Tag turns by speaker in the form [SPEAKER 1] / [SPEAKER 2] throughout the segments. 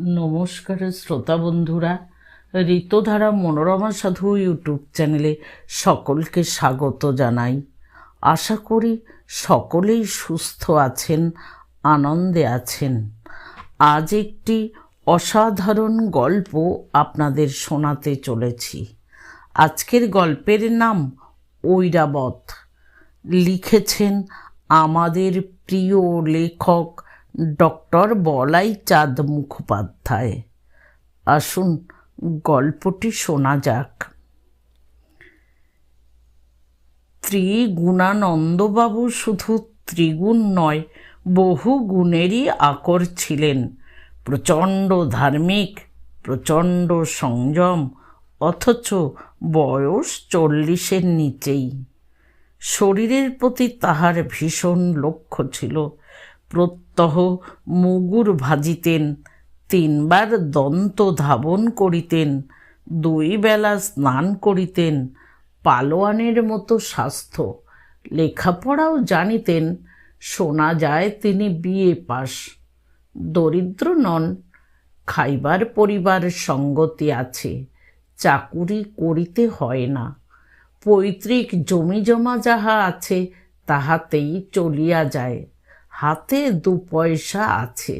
[SPEAKER 1] নমস্কার শ্রোতা বন্ধুরা, ঋতধারা মনোরমা সাধু ইউটিউব চ্যানেলে সকলকে স্বাগত জানাই। আশা করি সকলেই সুস্থ আছেন, আনন্দে আছেন। আজ একটি অসাধারণ গল্প আপনাদের শোনাতে চলেছি। আজকের গল্পের নাম ঐরাবত। লিখেছেন আমাদের প্রিয় লেখক ডক্টর বলাই চাঁদ মুখোপাধ্যায়। আসুন, গল্পটি শোনা যাক। ত্রিগুণানন্দবাবু শুধু ত্রিগুণ নয়, বহু গুণেরই আকর ছিলেন। প্রচণ্ড ধার্মিক, প্রচণ্ড সংযম, অথচ বয়স চল্লিশের নিচেই। শরীরের প্রতি তাহার ভীষণ লক্ষ্য ছিল। প্রত্যহ মুগুর ভাজিতেন, তিনবার দন্ত ধাবন করিতেন, দুই বেলা স্নান করিতেন, পালোয়ানের মতো স্বাস্থ্য। লেখাপড়াও জানিতেন, শোনা যায় তিনি বিয়ে পাস দরিদ্র নন, খাইবার পরিবার সঙ্গতি আছে, চাকুরি করিতে হয় না। পৈতৃক জমি জমা যাহা আছে, তাহাতেই চলিয়া যায়। হাতে দু পয়সা আছে।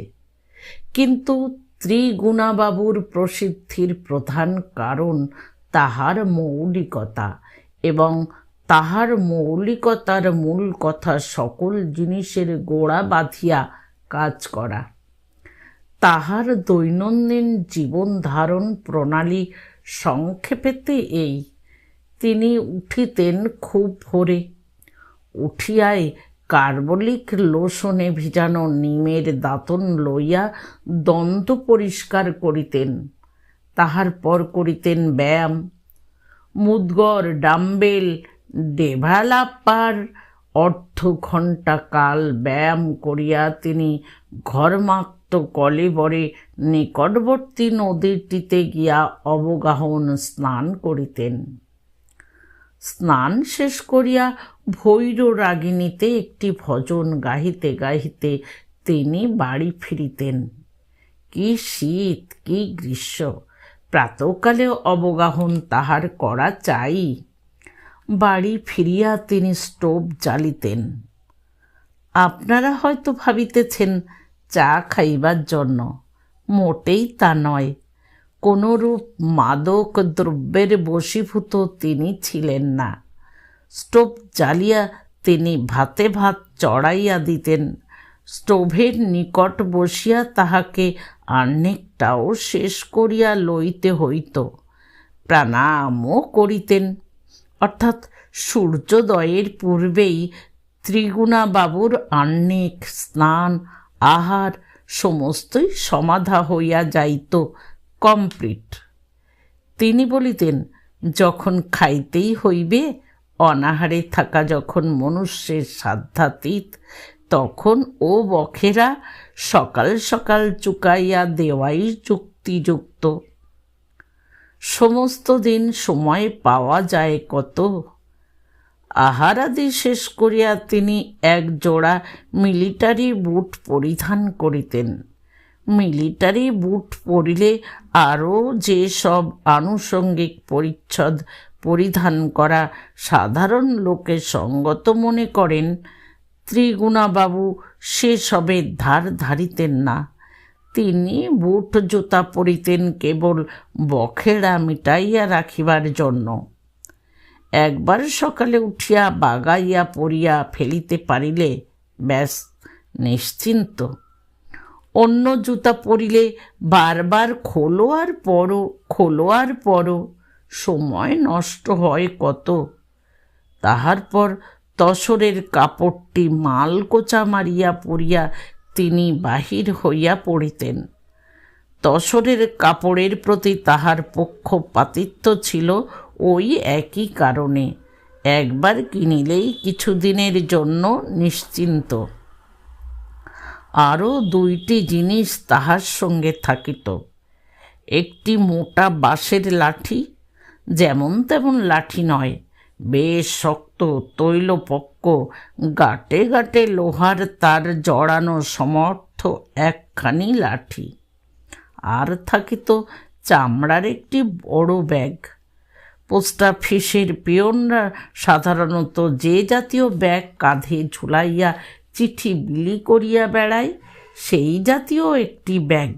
[SPEAKER 1] কিন্তু ত্রিগুণাবাবুর প্রসিদ্ধির প্রধান কারণ তাহার মৌলিকতা এবং তাহার মৌলিকতার মূল কথা সকল জিনিসের গোড়া বাঁধিয়া কাজ করা। তাহার দৈনন্দিন জীবন ধারণ প্রণালী সংক্ষেপেতে এই। তিনি উঠিতেন খুব ভোরে। উঠিয়ায় কার্বলিক লোশনে ভিজানো নিমের দাঁতন লইয়া দন্ত পরিষ্কার করিতেন, তাহার পর করিতেন ব্যায়াম। মুদগর ডাম্বেল ডেভালাপার অর্ধ ঘণ্টা কাল ব্যায়াম করিয়া তিনি ঘরমাক্ত কলেবরে নিকটবর্তী নদীটিতে গিয়া অবগাহন স্নান করিতেন। স্নান শেষ করিয়া ভৈর রাগিনীতে একটি ভজন গাহিতে গাহিতে তিনি বাড়ি ফিরিতেন। কি শীত, কি গ্রীষ্ম, প্রাতকালে অবগাহন তাহার করা চাই। বাড়ি ফিরিয়া তিনি স্টোভ জ্বালিতেন। আপনারা হয়তো ভাবিতেছেন, চা খাইবার জন্য। মোটেই তা নয়। কোনরূপ মাদক দ্রব্যের বশীভূত তিনি ছিলেন না। স্টোভ জ্বালিয়া তিনি ভাতে ভাত চড়াইয়া দিতেন। স্টোভের নিকট বসিয়া তাহাকে অনেকটাও শেষ করিয়া লইতে হইত। প্রাণায়ামও করিতেন। অর্থাৎ সূর্যোদয়ের পূর্বেই ত্রিগুণাবাবুর অনেক স্নান, আহার সমস্তই সমাধা হইয়া যাইত কমপ্লিট। তিনি বলিতেন, যখন খাইতেই হইবে অনাহারে থাকা যখন মনুষ্যের সাধ্যাতীত, তখন ও বখেরা সকাল সকাল চুকাইয়া দেওয়াই যুক্তিযুক্ত। সমস্ত দিন সময় পাওয়া যায় কত? আহারাদি শেষ করিয়া তিনি এক জোড়া মিলিটারি বুট পরিধান করিতেন। মিলিটারি বুট পরিলে আরও যে সব আনুষঙ্গিক পরিচ্ছদ পরিধান করা সাধারণ লোকে সঙ্গত মনে করেন, ত্রিগুণাবাবু সেসবের ধার ধারিতেন না। তিনি বুট জুতা পরিতেন কেবল বখেড়া মিটাইয়া রাখিবার জন্য। একবার সকালে উঠিয়া বাগাইয়া পড়িয়া ফেলিতে পারিলে ব্যাস নিশ্চিন্ত। অন্য জুতা পরিলে বারবার খোলো আর পরো খোলো আর পরো। সময় নষ্ট হয় কত? তাহার পর তসরের কাপড়টি মাল কোচা মারিয়া পড়িয়া তিনি বাহির হইয়া পড়িতেন। তসরের কাপড়ের প্রতি তাহার পক্ষপাতিত্ব ছিল ওই একই কারণে। একবার কিনিলেই কিছুদিনের জন্য নিশ্চিন্ত। আরও দুইটি জিনিস তাহার সঙ্গে থাকিত। একটি মোটা বাঁশের লাঠি যেমন তেমন লাঠি নয়। বেশ শক্ত, তৈলপক্ক গাটে গাটে লোহার তার জড়ানো সমর্থ একখানি লাঠি। আর থাকিত চামড়ার একটি বড় ব্যাগ। পোস্ট অফিসের পিয়নরা সাধারণত যে জাতীয় ব্যাগ কাঁধে ঝুলাইয়া চিঠি বিলি করিয়া বেড়ায়, সেই জাতীয় একটি ব্যাগ।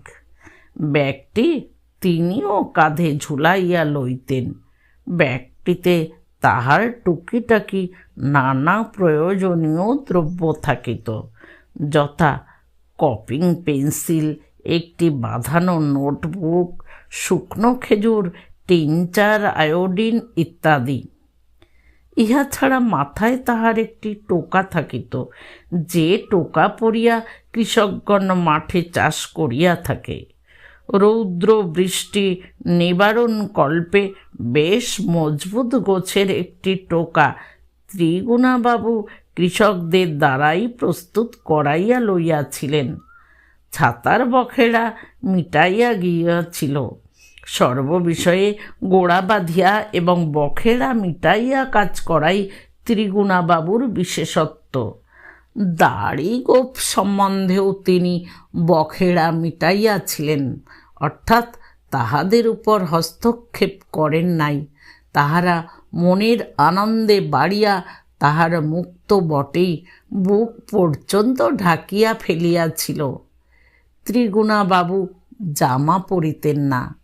[SPEAKER 1] ব্যাগটি তিনিও কাঁধে ঝুলাইয়া লইতেন। ব্যাগটিতে তাহার টুকিটাকি নানা প্রয়োজনীয় দ্রব্য থাকিত, যথা কপিং পেন্সিল, একটি বাঁধানো নোটবুক, শুকনো খেজুর টিনচার আয়োডিন ইত্যাদি। ইহা ছাড়া মাথায় তাহার একটি টোকা থাকিত, যে টোকা পরিয়া কৃষকগণ মাঠে চাষ করিয়া থাকে। রৌদ্র বৃষ্টি নিবারণ কল্পে বেশ মজবুত গোছের একটি টোকা। ত্রিগুণাবাবু কৃষকদের দ্বারাই প্রস্তুত করাইয়া লইয়াছিলেন। ছাতার বখেরা মিটাইয়া গিয়াছিল। সর্ববিষয়ে গোড়া বাঁধিয়া এবং বখেরা মিটাইয়া কাজ করাই ত্রিগুণাবাবুর বিশেষত্ব। দাড়ি গোপ সম্বন্ধেও তিনি বখেরা মিটাইয়াছিলেন, অর্থাৎ তাহাদের উপর হস্তক্ষেপ করেন নাই। তাহারা মনের আনন্দে বাড়িয়া তাহার মুক্ত বটেই বুক পর্যন্ত ঢাকিয়া ফেলিয়াছিল। ত্রিগুণাবাবু জামা পরিতেন না।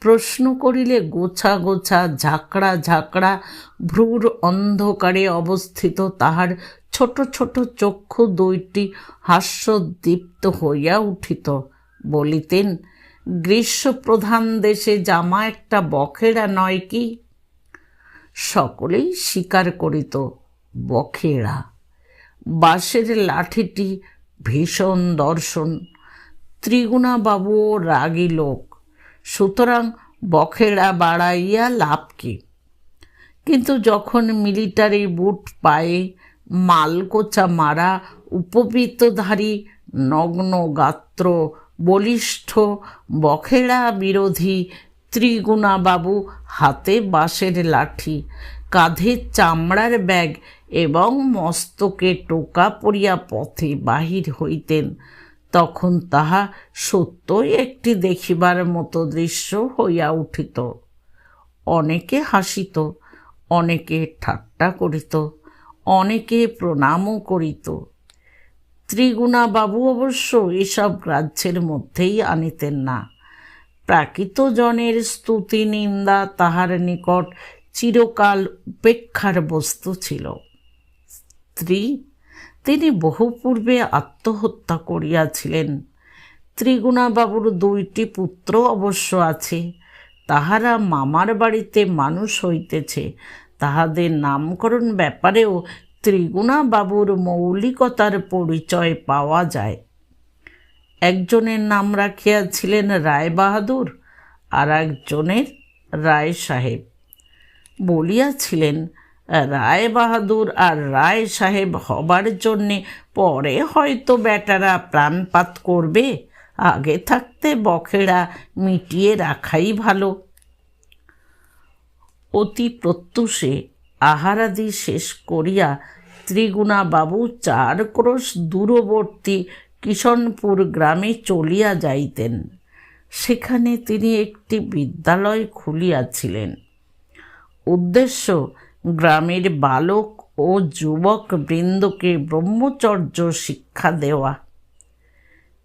[SPEAKER 1] প্রশ্ন করিলে গোছা গোছা ঝাঁকড়া ঝাঁকড়া ভ্রুর অন্ধকারে অবস্থিত তাহার ছোট ছোট চক্ষু দুইটি হাস্যদীপ্ত হইয়া উঠিত। বলিতেন, গ্রীষ্মপ্রধান দেশে জামা একটা বখেরা নয় কি? সকলেই স্বীকার করিত, বখেরা। বাঁশের লাঠিটি ভীষণ দর্শন ত্রিগুণাবাবুও রাগী লোক। সুতরাং বখেরা বাড়াইয়া লাভ কি? কিন্তু যখন মিলিটারি বুট পায়ে মালকোচা মারা, উপবৃত্তধারী, নগ্ন গাত্র, বলিষ্ঠ বখেরা বিরোধী, ত্রিগুণাবাবু, হাতে বাঁশের লাঠি, কাঁধে চামড়ার ব্যাগ এবং মস্তকে টোকা পড়িয়া পথে বাহির হইতেন। তখন তাহা সত্যই একটি দেখিবার মতো দৃশ্য হইয়া উঠিত। অনেকে হাসিত, অনেকে ঠাট্টা করিত। অনেকে প্রণামও করিত ত্রিগুণাবাবু অবশ্য এসব গ্রাহ্যের মধ্যেই আনিতেন না। প্রাকৃত জনের স্তুতি, নিন্দা তাহার নিকট চিরকাল উপেক্ষার বস্তু ছিল। স্ত্রী, তিনি বহু পূর্বে আত্মহত্যা করিয়াছিলেন। ত্রিগুণাবাবুর দুইটি পুত্র অবশ্য আছে, তাহারা মামার বাড়িতে মানুষ হইতেছে তাহাদের নামকরণ ব্যাপারেও ত্রিগুণাবাবুর মৌলিকতার পরিচয় পাওয়া যায়। একজনের নাম রাখিয়াছিলেন রায় বাহাদুর আর একজনের রায় সাহেব বলিয়াছিলেন রায় বাহাদুর আর রায় সাহেব হবার জন্যে পরে হয়তো বেটারা প্রাণপাত করবে। আগে থাকতে বখেরা মিটিয়ে রাখাই ভালো। অতি প্রত্যুষে আহারাদি শেষ করিয়া ত্রিগুণাবাবু চার ক্রোশ দূরবর্তী কিষণপুর গ্রামে চলিয়া যাইতেন। সেখানে তিনি একটি বিদ্যালয় খুলিয়াছিলেন। উদ্দেশ্য, গ্রামের বালক ও যুবক বৃন্দকে ব্রহ্মচর্য শিক্ষা দেওয়া।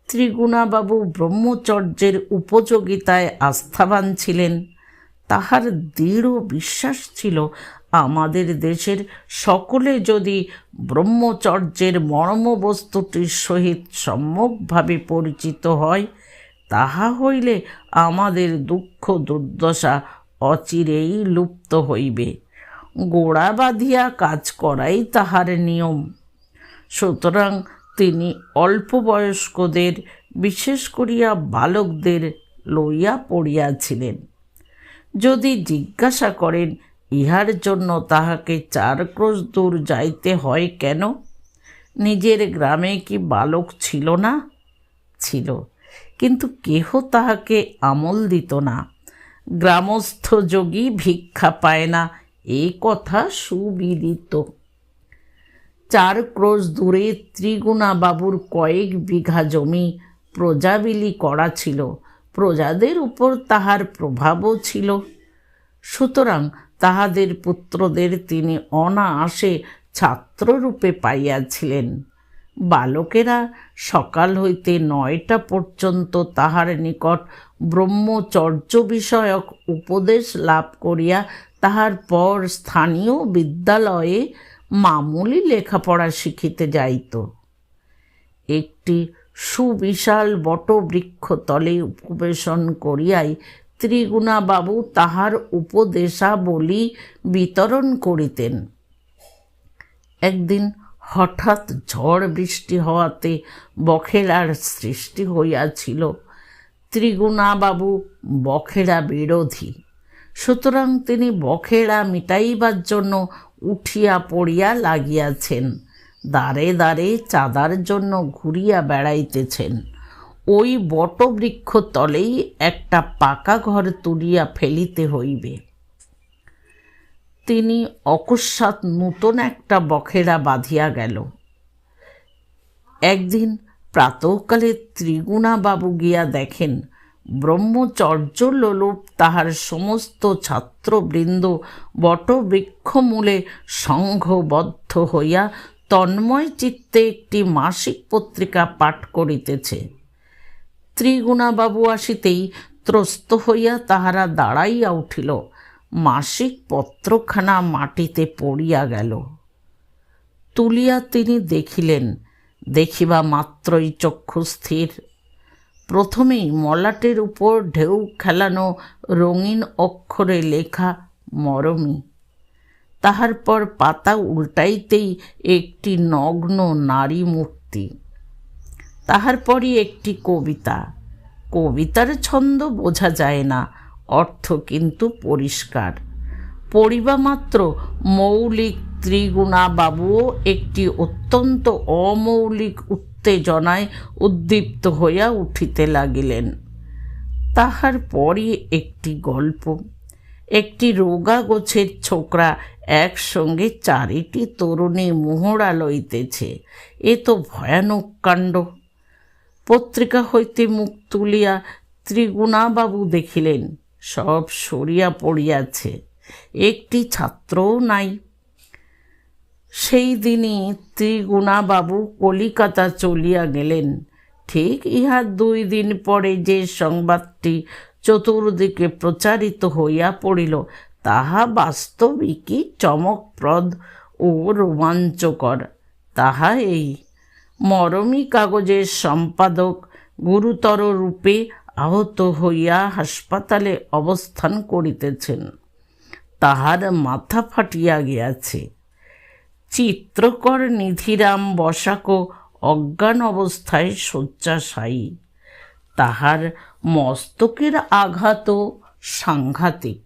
[SPEAKER 1] ত্রিগুণাবাবু ব্রহ্মচর্যের উপযোগিতায় আস্থাবান ছিলেন। তাহার দৃঢ় বিশ্বাস ছিল, আমাদের দেশের সকলে যদি ব্রহ্মচর্যের মর্মবস্তুটির সহিত সম্যকভাবে পরিচিত হয়, তাহা হইলে আমাদের দুঃখ দুর্দশা অচিরেই লুপ্ত হইবে। গোড়া বাঁধিয়া কাজ করাই তাহার নিয়ম। সুতরাং তিনি অল্প বয়স্কদের বিশেষ করিয়া বালকদের লইয়া পড়িয়াছিলেন। যদি জিজ্ঞাসা করেন, ইহার জন্য তাহাকে চার ক্রোশ দূর যাইতে হয় কেন? নিজের গ্রামে কি বালক ছিল না? ছিল। কিন্তু কেহ তাহাকে আমল দিত না। গ্রামস্থ যোগী ভিক্ষা পায় না, এ কথা সুবিদিত। চার ক্রোশ দূরে ত্রিগুণা বাবুর কয়েক বিঘা জমি প্রজাবিলি করা ছিল। প্রজাদের উপর তাহার প্রভাবও ছিল। সুতরাং তাহাদের পুত্রদের তিনি অনায়াসে ছাত্ররূপে পাইয়াছিলেন। বালকেরা সকাল হইতে নয়টা পর্যন্ত তাহার নিকট ব্রহ্মচর্য বিষয়ক উপদেশ লাভ করিয়া তাহার পর স্থানীয় বিদ্যালয়ে মামুলি লেখাপড়া শিখিতে যাইত। একটি সুবিশাল বটবৃক্ষ তলে উপবেশন করিয়াই ত্রিগুণাবাবু তাহার উপদেশাবলী বিতরণ করিতেন। একদিন হঠাৎ ঝড় বৃষ্টি হওয়াতে বখেরার সৃষ্টি হইয়াছিল। ত্রিগুণাবাবু বখেরা বিরোধী। সুতরাং তিনি বখেরা মিটাইবার জন্য উঠিয়া পড়িয়া লাগিয়াছেন। দ্বারে দ্বারে চাঁদার জন্য ঘুরিয়া বেড়াইতেছেন। ওই বটবৃক্ষ তলেই একটা পাকা ঘর তুলিয়া ফেলিতে হইবে। তিনি অকস্মাৎ নূতন একটা বখেরা বাঁধিয়া গেল। একদিন প্রাতঃকালে ত্রিগুণাবাবু গিয়া দেখেন, ব্রহ্মচর্য লোলুপ তাহার সমস্ত ছাত্রবৃন্দ বটবৃক্ষমূলে সংঘবদ্ধ হইয়া তন্ময় চিত্তে একটি মাসিক পত্রিকা পাঠ করিতেছে। ত্রিগুণাবাবু আসিতেই ত্রস্ত হইয়া তাহারা দাঁড়াইয়া উঠিল। মাসিক পত্রখানা মাটিতে পড়িয়া গেল। তুলিয়া তিনি দেখিলেন, দেখিবা মাত্রই চক্ষু স্থির। প্রথমেই মলাটের উপর ঢেউ খেলানো রঙিন অক্ষরে লেখা, মরমী। তাহার পর পাতা উল্টাইতেই একটি নগ্ন নারী মূর্তি। তাহার পরই একটি কবিতা। কবিতার ছন্দ বোঝা যায় না, অর্থ কিন্তু পরিষ্কার। পড়িবা মাত্র মৌলিক ত্রিগুণা বাবুও একটি অত্যন্ত অমৌলিক উত্তেজনায় উদ্দীপ্ত হইয়া উঠিতে লাগিলেন। তাহার পরই একটি গল্প। একটি রোগা গোছের ছোকরা একসঙ্গে চারিটি তরুণী মোহরা লইতেছে। এ তো ভয়ানক কাণ্ড। পত্রিকা হইতে মুখ তুলিয়া ত্রিগুণাবাবু দেখিলেন, সব সরিয়া পড়িয়াছে। একটি ছাত্রও নাই। সেই দিনই ত্রিগুণাবাবু কলিকাতা চলিয়া গেলেন। ঠিক ইহার দুই দিন পরে যে সংবাদটি চতুর্দিকে প্রচারিত হইয়া পড়িল। তাহা বাস্তবিকই চমকপ্রদ ও রোমাঞ্চকর। তাহা এই মরমী কাগজের সম্পাদক গুরুতর রূপে আহত হইয়া হাসপাতালে অবস্থান করিতেছেন। তাহার মাথা ফাটিয়া গিয়াছে। চিত্রকর নিধিরাম বসাকো অজ্ঞান অবস্থায় শয্যাশায়ী। তাহার মস্তকের আঘাতও সাংঘাতিক।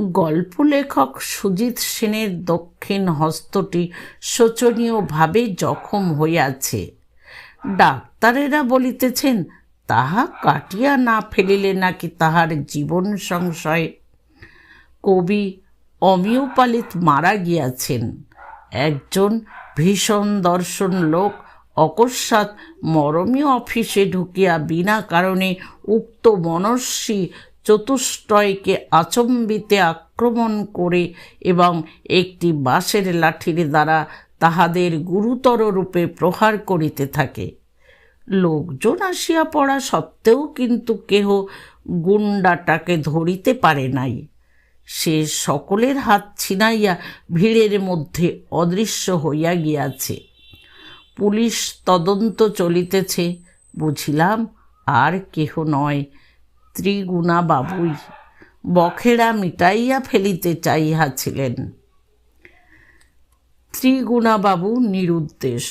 [SPEAKER 1] গল্প লেখক সুজিত সেনের দক্ষিণ হস্তটি শোচনীয়ভাবে জখম হইয়াছে। ডাক্তারেরা বলিতেছেন, তাহা কাটিয়া না ফেলিলে নাকি তাহার জীবন সংশয়? কবি অমিয়পালিত মারা গিয়াছেন। একজন ভীষণ দর্শন লোক অকস্মাৎ মরমীয় অফিসে ঢুকিয়া বিনা কারণে উক্ত মনস্বী চতুষ্টয়কে আচম্বিতে আক্রমণ করে এবং একটি বাঁশের লাঠির দ্বারা তাহাদের গুরুতর রূপে প্রহার করিতে থাকে। লোকজন আসিয়া পড়া সত্ত্বেও কিন্তু কেহ গুন্ডাটাকে ধরিতে পারে নাই। সে সকলের হাত ছিনাইয়া ভিড়ের মধ্যে অদৃশ্য হইয়া গিয়াছে। পুলিশ তদন্ত চলিতেছে, বুঝিলাম আর কেহ নয়। ত্রিগুণা বাবুই, বখেরা মিটাইয়া ফেলিতে চাইয়াছিলেন ত্রিগুণাবাবু নিরুদ্দেশ,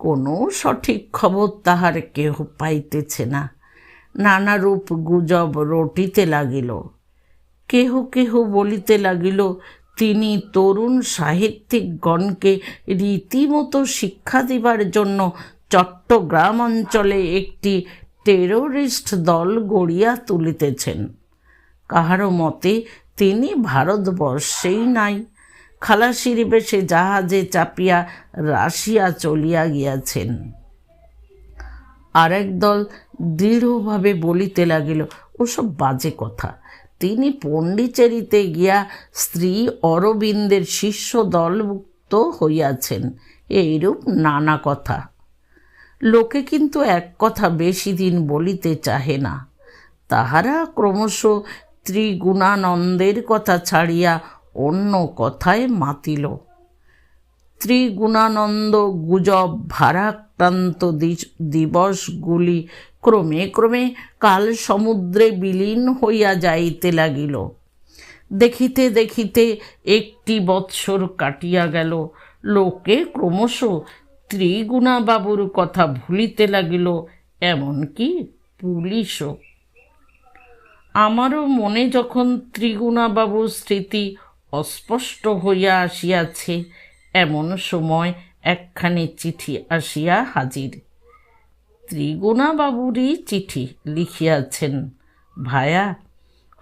[SPEAKER 1] কোনো সঠিক খবর তাহার কেহ পাইতেছে না। নানারূপ গুজব রটিতে লাগিল। কেহ কেহ বলিতে লাগিল তিনি তরুণ সাহিত্যিকগণকে রীতিমতো শিক্ষা দিবার জন্য চট্টগ্রাম অঞ্চলে একটি টেরোরিস্ট দল গড়িয়া তুলিতেছেন। কাহারও মতে তিনি ভারতবর্ষেই নাই। খালাসির বেশে জাহাজে চাপিয়া রাশিয়া চলিয়া গিয়াছেন। আর দল দৃঢ়ভাবে বলিতে লাগিল, ওসব বাজে কথা। তিনি পণ্ডিচেরিতে গিয়া স্ত্রী অরবিন্দের শিষ্য দলভুক্ত হইয়াছেন। এইরূপ নানা কথা। লোকে কিন্তু এক কথা বেশি দিন বলিতে চাহে না। তাহারা ক্রমশ ত্রিগুণানন্দের কথা ছাড়িয়া অন্য কথায় মাতিল। ত্রিগুণানন্দ গুজব ভারাক্রান্ত দি- দিবসগুলি ক্রমে ক্রমে কাল সমুদ্রে বিলীন হইয়া যাইতে লাগিল। দেখিতে দেখিতে একটি বৎসর কাটিয়া গেল। লোকে ক্রমশ ত্রিগুণাবাবুর কথা ভুলিতে লাগিল, এমনকি পুলিশও। আমারও মনে যখন ত্রিগুণাবাবুর স্মৃতি অস্পষ্ট হইয়া আসিয়াছে, এমন সময় একখানি চিঠি আসিয়া হাজির। ত্রিগুণাবাবুরই চিঠি লিখিয়াছেন, ভায়া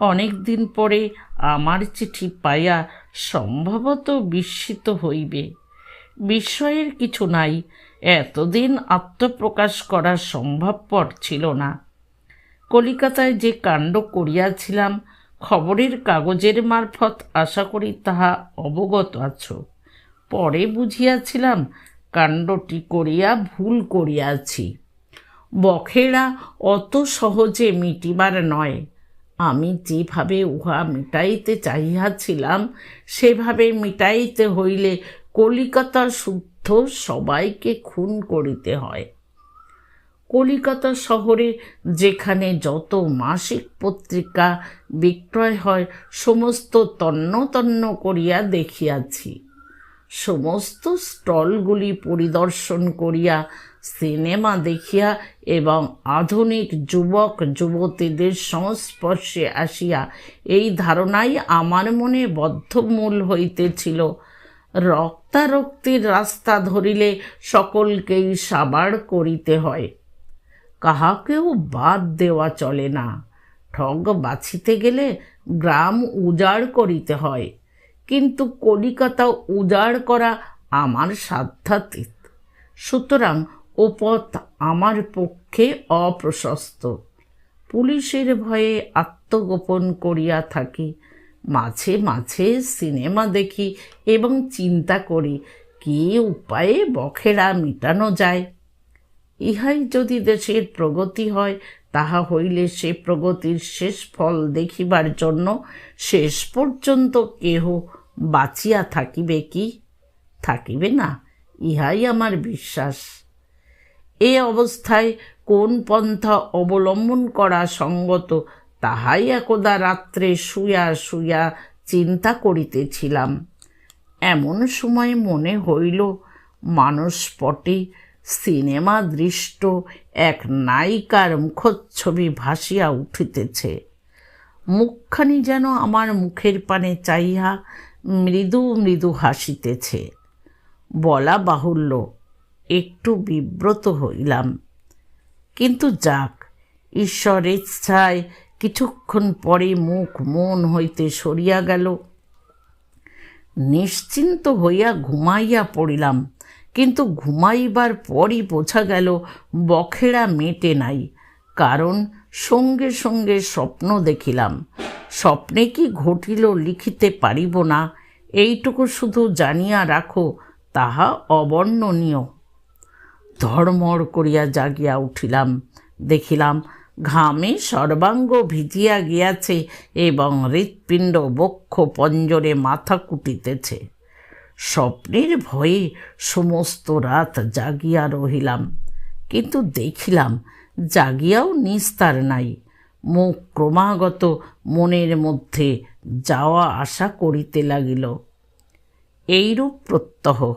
[SPEAKER 1] অনেক দিন পরে আমার চিঠি পাইয়া সম্ভবত বিস্মিত হইবে। বিস্ময়ের কিছু নাই, এতদিন আত্মপ্রকাশ করা সম্ভবপর ছিল না। কলিকাতায় যে কাণ্ড করিয়াছিলাম, খবরের কাগজের মারফত আশা করি তাহা অবগত আছো। পরে বুঝিয়াছিলাম, কাণ্ডটি করিয়া ভুল করিয়াছি। বখেরা অত সহজে মিটিবার নয়। আমি যেভাবে উহা মিটাইতে চাহিয়াছিলাম, সেভাবে মিটাইতে হইলে কলিকাতা শুদ্ধ সবাইকে খুন করিতে হয়। কলিকাতা শহরে যেখানে যত মাসিক পত্রিকা বিক্রয় হয়, সমস্ত তন্ন তন্ন করিয়া দেখিয়াছি। সমস্ত স্টলগুলি পরিদর্শন করিয়া সিনেমা দেখিয়া এবং আধুনিক যুবক, যুবতীদের সংস্পর্শে আসিয়া এই ধারণাই আমার মনে বদ্ধমূল হইতেছিল। রক্তারক্তির রাস্তা ধরিলে সকলকেই সাবার করিতে হয়। কাহাকেও বাদ দেওয়া চলে না। ঠগ বাছিতে গেলে গ্রাম উজাড় করিতে হয়। কিন্তু কলিকাতা উজাড় করা আমার সাধ্যাতীত। সুতরাং ও পথ আমার পক্ষে অপ্রশস্ত। পুলিশের ভয়ে আত্মগোপন করিয়া থাকি, মাঝে মাঝে সিনেমা দেখি এবং চিন্তা করি, কী উপায়ে বখেরা মেটানো যায়? ইহাই যদি দেশের প্রগতি হয় তাহা হইলে সে প্রগতির শেষ ফল দেখিবার জন্য শেষ পর্যন্ত কেহ বাঁচিয়া থাকিবে কি? থাকিবে না, ইহাই আমার বিশ্বাস। এ অবস্থায় কোন পন্থা অবলম্বন করা সঙ্গত তাহাই একদা রাত্রে শুয়া শুয়া চিন্তা করিতেছিলাম। এমন সময় মনে হইল মানসপটে সিনেমা দৃষ্ট এক নায়িকার মুখচ্ছবি ভাসিয়া উঠিতেছে। মুখখানি যেন আমার মুখের পানে চাইয়া মৃদু মৃদু হাসিতেছে। বলা বাহুল্য, একটু বিব্রত হইলাম। কিন্তু যাক, ঈশ্বর ইচ্ছায় কিছুক্ষণ পরে মুখ মন হইতে সরিয়া গেল। নিশ্চিন্ত হইয়া ঘুমাইয়া পড়িলাম। কিন্তু ঘুমাইবার পরই বোঝা গেল বখেরা মেটে নাই। কারণ সঙ্গে সঙ্গে স্বপ্ন দেখিলাম। স্বপ্নে কি ঘটিল লিখিতে পারিব না। এইটুকু শুধু জানিয়া রাখো, তাহা অবর্ণনীয়। ধর্মড় করিয়া জাগিয়া উঠিলাম। দেখিলাম ঘামে সর্বাঙ্গ ভিজিয়া গিয়াছে এবং হৃৎপিণ্ড বক্ষ পঞ্জরে মাথা কুটিতেছে। স্বপ্নের ভয়ে সমস্ত রাত জাগিয়া রহিলাম। কিন্তু দেখিলাম জাগিয়াও নিস্তার নাই। মুখ ক্রমাগত মনের মধ্যে যাওয়া আসা করিতে লাগিল। এইরূপ প্রত্যহ।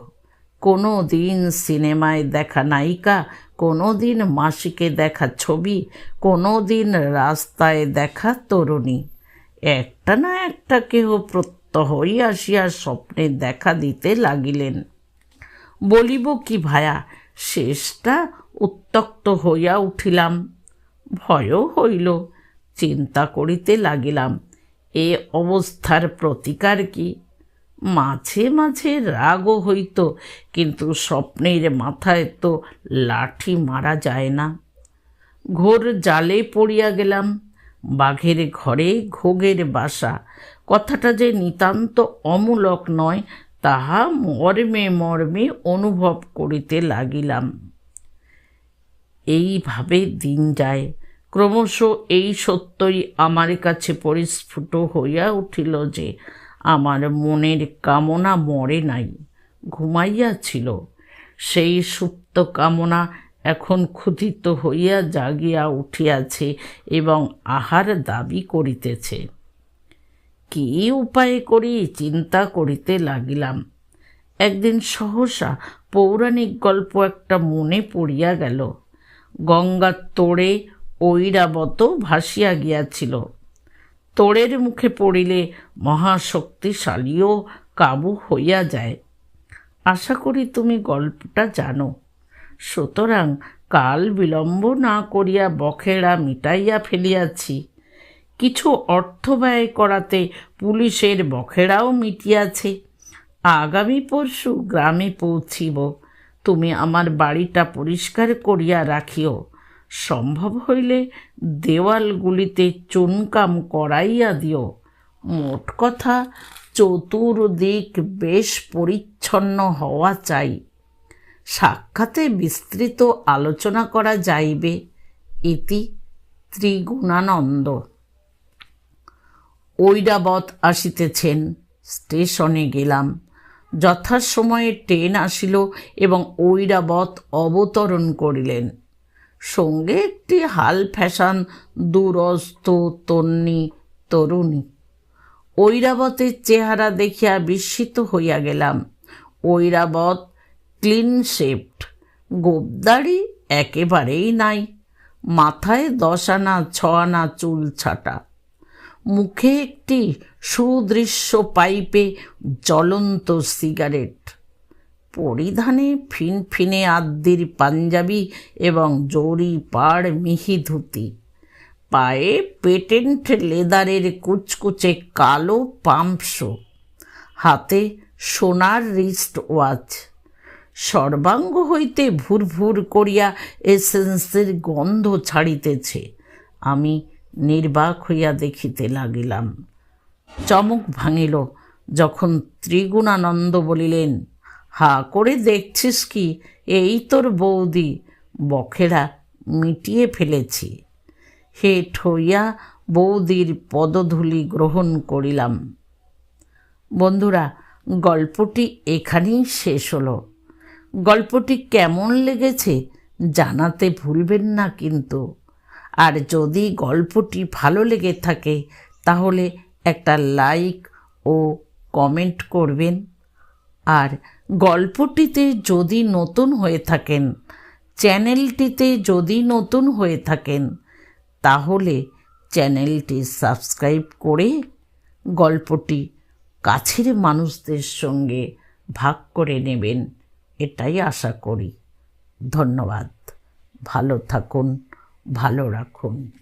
[SPEAKER 1] কোনো দিন সিনেমায় দেখা নায়িকা, কোনো দিন মাসিকে দেখা ছবি, কোনো দিন রাস্তায় দেখা তরুণী। একটা না একটা কেহ প্রত্যহই আসিয়া স্বপ্নে দেখা দিতে লাগিলেন। বলিব, কি ভায়া, শেষটা উত্তক্ত হইয়া উঠিলাম। ভয়ও হইল, চিন্তা করিতে লাগিলাম। এ অবস্থার প্রতিকার কি? মাঝে মাঝে রাগও হইত, কিন্তু স্বপ্নের মাথায় তো লাঠি মারা যায় না। ঘোর জালে পড়িয়া গেলাম, বাঘের ঘরে ঘোগের বাসা। কথাটা যে নিতান্ত অমূলক নয়, তাহা মর্মে মর্মে অনুভব করিতে লাগিলাম। এইভাবে দিন যায়। ক্রমশ এই সত্যই আমার কাছে পরিস্ফুট হইয়া উঠিল যে, আমার মনের কামনা মরে নাই ঘুমাইয়াছিল সেই সুপ্ত কামনা এখন ক্ষুধিত হইয়া জাগিয়া উঠিয়াছে এবং আহার দাবি করিতেছে। কি উপায় করি চিন্তা করিতে লাগিলাম। একদিন সহসা পৌরাণিক গল্প একটা মনে পড়িয়া গেল। গঙ্গার তোড়ে ঐরাবত ভাসিয়া গিয়াছিল। তোড়ের মুখে পড়িলে মহাশক্তিশালীও কাবু হইয়া যায়। আশা করি তুমি গল্পটা জানো। সুতরাং কাল বিলম্ব না করিয়া বখেড়া মিটাইয়া ফেলিয়াছি। কিছু অর্থ ব্যয় করাতে পুলিশের বখেরাও মিটিয়াছে। আগামী পরশু গ্রামে পৌঁছিব। তুমি আমার বাড়িটা পরিষ্কার করিয়া রাখিও। সম্ভব হইলে দেওয়ালগুলিতে চুনকাম করাইয়া দিও। মোট কথা, চতুর্দিক বেশ পরিচ্ছন্ন হওয়া চাই। সাক্ষাতে বিস্তৃত আলোচনা করা যাইবে। ইতি ত্রিগুণানন্দ। ঐরাবত আসিতেছেন। স্টেশনে গেলাম। যথাসময়ে ট্রেন আসিল এবং ঐরাবত অবতরণ করিলেন। সঙ্গে একটি হাল ফ্যাশন দুরস্ত তন্নি তরুণী। ঐরাবতের চেহারা দেখিয়া বিস্মিত হইয়া গেলাম। ঐরাবত ক্লিন শেপড, গোবদাড়ি একেবারেই নাই। মাথায় দশ আনা, ছ আনা চুল ছাটা। মুখে একটি সুদৃশ্য পাইপে জ্বলন্ত সিগারেট। পরিধানে ফিনফিনে আদ্দির পাঞ্জাবি এবং জরি পাড় মিহি ধুতি। পায়ে পেটেন্ট লেদারের কুচকুচে কালো পাম্পশো হাতে সোনার রিস্ট ওয়াচ। সর্বাঙ্গ হইতে ভুর ভুর করিয়া এসেন্সের গন্ধ ছাড়িতেছে। আমি নির্বাক হইয়া দেখিতে লাগিলাম। চমক ভাঙিল, যখন ত্রিগুণানন্দ বলিলেন, হা, করে দেখছিস কি, এই তোর বৌদি, বখেরা মিটিয়ে ফেলেছি। হেট হইয়া বৌদির পদধূলি গ্রহণ করিলাম। বন্ধুরা, গল্পটি এখানেই শেষ হলো। গল্পটি কেমন লেগেছে জানাতে ভুলবেন না কিন্তু। আর যদি গল্পটি ভালো লেগে থাকে, তাহলে একটা লাইক ও কমেন্ট করবেন। আর গল্পটিতে যদি নতুন হয়ে থাকেন, চ্যানেলটিতে যদি নতুন হয়ে থাকেন, তাহলে চ্যানেলটি সাবস্ক্রাইব করে গল্পটি কাছের মানুষদের সঙ্গে ভাগ করে নেবেন। এটাই আশা করি। ধন্যবাদ। ভালো থাকুন। ভালো রাখুন।